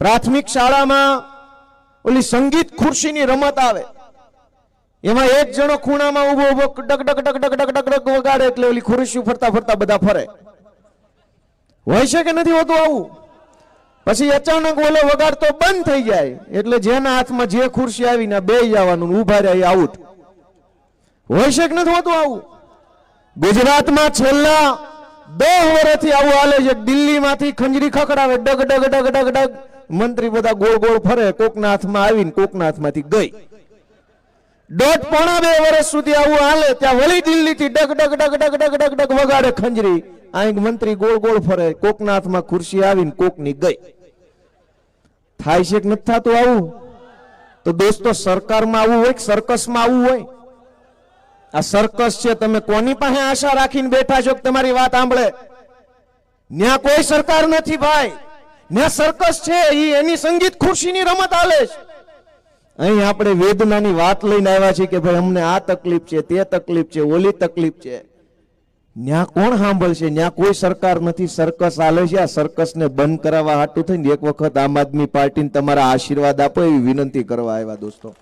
પ્રાથમિક શાળામાં ઓલી સંગીત ખુરશીની રમત આવે. એમાં એક જણો ખૂણામાં ઊભો ઊભો ડગ ડગ ડગ ડગ ડગ ડગ ડગ વગાડે એટલે ઓલી ખુરશી ફરતા ફરતા બધા ફરે. હોય છે કે નથી હોતું આવું? પછી અચાનક ઓલો વગાડતો બંધ થઈ જાય. એટલે જેના હાથમાં જે ખુરશી આવીને બે જવાનું ઊભા રહે આઉટ. હોય છે કે નથી હોતું આવું? ગુજરાતમાં છેલ્લા દસ વર્ષથી આવું હાલે છે. દિલ્હીમાંથી ખંજરી ખખડાવે, ડગ ડગ ડગ ડગ ડગ મંત્રી બધા ગોળ ગોળ ફરે કોકના હાથમાં આવીને કોકના હાથમાંથી ગઈ. દોઢ પોણા બે વર્ષ સુધી આવું હાલે, ત્યાં વળી દિલ્હીથી ડગ ડગ ડગ ડગ ડગ ડગ ડગ વગાડે ખંજરી. અહીં મંત્રી ગોળ ગોળ ફરે કોકના હાથમાં ખુરશી આવીને કોકની ગઈ. થાય છે કે નથી થતું આવું? તો દોસ્તો, સરકારમાં આવું હોય કે સર્કસમાં આવું હોય? આ સર્કસ છે, તમે કોની પાસે આશા રાખીને બેઠા છો તમારી વાત સાંભળે? ન્યા કોઈ સરકાર નથી, ભાઈ. ન્યા સર્કસ છે એ એની સંગીત ખુરશીની રમત આલે છે. અહીં આપણે વેદનાની વાત લઈને આવ્યા છીએ કે ભાઈ અમને આ તકલીફ છે, તે તકલીફ છે, ઓલી તકલીફ છે. ન્યા કોણ સાંભળશે? ન્યા કોઈ સરકાર નથી સર્કસ આલે છે, આ સર્કસને બંધ કરાવવા હાટું થઈને એક વખત આમ આદમી પાર્ટીને તમારા આશીર્વાદ આપો એવી વિનંતી કરવા આવ્યા દોસ્તો.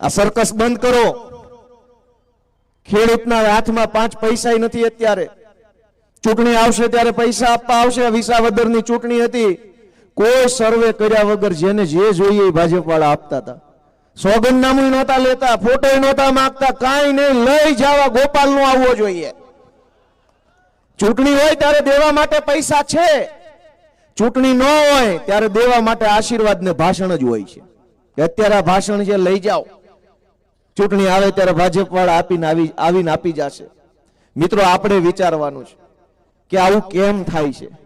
આ સર્કસ બંધ કરો. ખેડૂતના હાથમાં પાંચ પૈસા નથી અત્યારે. ચૂંટણી આવશે ત્યારે પૈસા આપવા આવશે. વિસાવદરની ચૂંટણી હતી. કોઈ સર્વે કર્યા વગર જેને જે જોઈએ એ ભાજપ વાળા આપતા હતા. સોગંદનામું નહોતા લેતા ફોટો નહોતા માગતા, કાંઈ નહીં, લઈ જવા ગોપાલ નો આવવો જોઈએ. ચૂંટણી હોય ત્યારે દેવા માટે પૈસા છે. ચૂંટણી ન હોય ત્યારે દેવા માટે આશીર્વાદ ને ભાષણ જ હોય છે. અત્યારે આ ભાષણ છે, લઈ જાઓ. ચૂંટણી આવે ત્યારે ભાજપ વાળા આપીને આવી આવીને આપી જશે. મિત્રો, આપણે વિચારવાનું છે. કે આવું કેમ થાય છે?